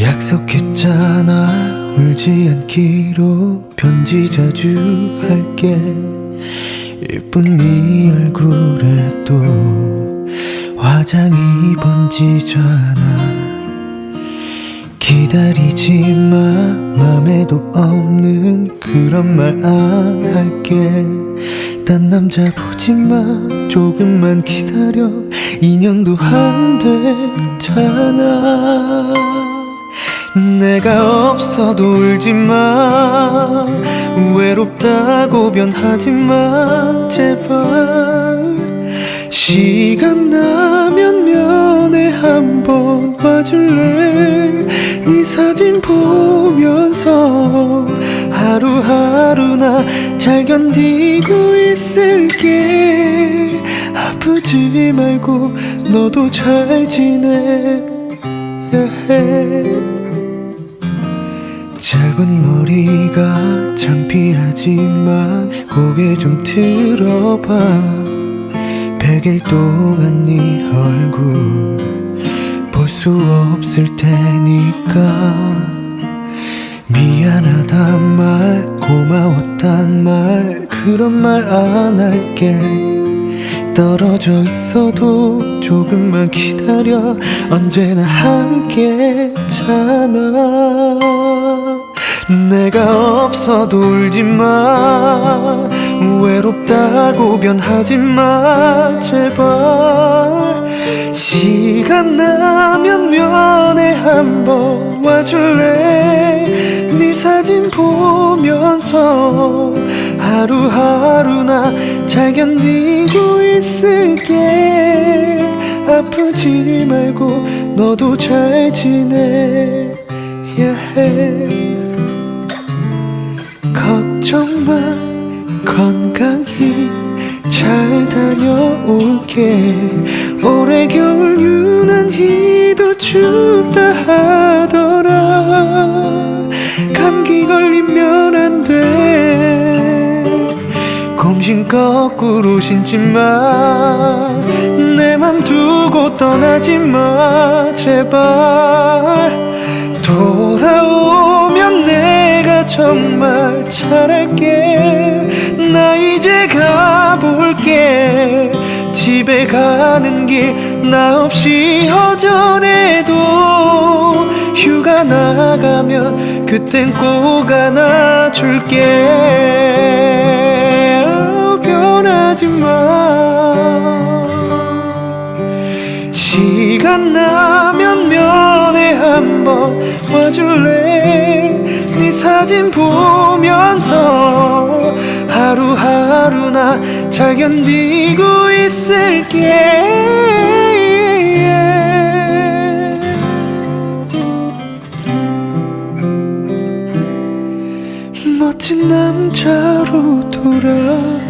약속했잖아. 울지 않기로 편지 자주 할게. 예쁜 네 얼굴에 또 화장이 번지잖아. 기다리지 마. 맘에도 없는 그런 말 안 할게. 딴 남자 보지 마. 조금만 기다려. 인연도 안 됐잖아 내가 없어도 울지 마. 외롭다고 변하지 마. 제발. 시간 나면 면회 한번 와줄래? 네 사진 보면서 하루하루 나 잘 견디고 있을게. 아프지 말고 너도 잘 지내 짧은 머리가 창피하지만 고개 좀 들어봐. 백일 동안 네 얼굴 볼 수 없을 테니까. 미안하단 말 고마웠단 말 그런 말 안 할게. 떨어져 있어도 조금만 기다려. 언제나 함께잖아 내가 없어도 울지 마. 외롭다고 변하지 마 제발. 시간 나면 면회 한번 와줄래? 네 사진 보면서 하루하루 나 잘 견디고 있을게. 아프지 말고 너도 잘 지내. Yeah. 걱 정마 건강히 잘 다녀올게. 올해 겨울 유난히도 춥다 하더라. 감기 걸리면 안 돼. 곰신 거꾸로 신지 마내 맘 두고 떠나지 마 제발 집에 가는 길 나 없이 허전해도 휴가 나가면 그땐 꼭 안아줄게. 변하지 마. 시간 나면 면회 한번 와줄래? 네 사진 보면서 하루하루 나 잘 견디고 있을게. 멋진 남자로 돌아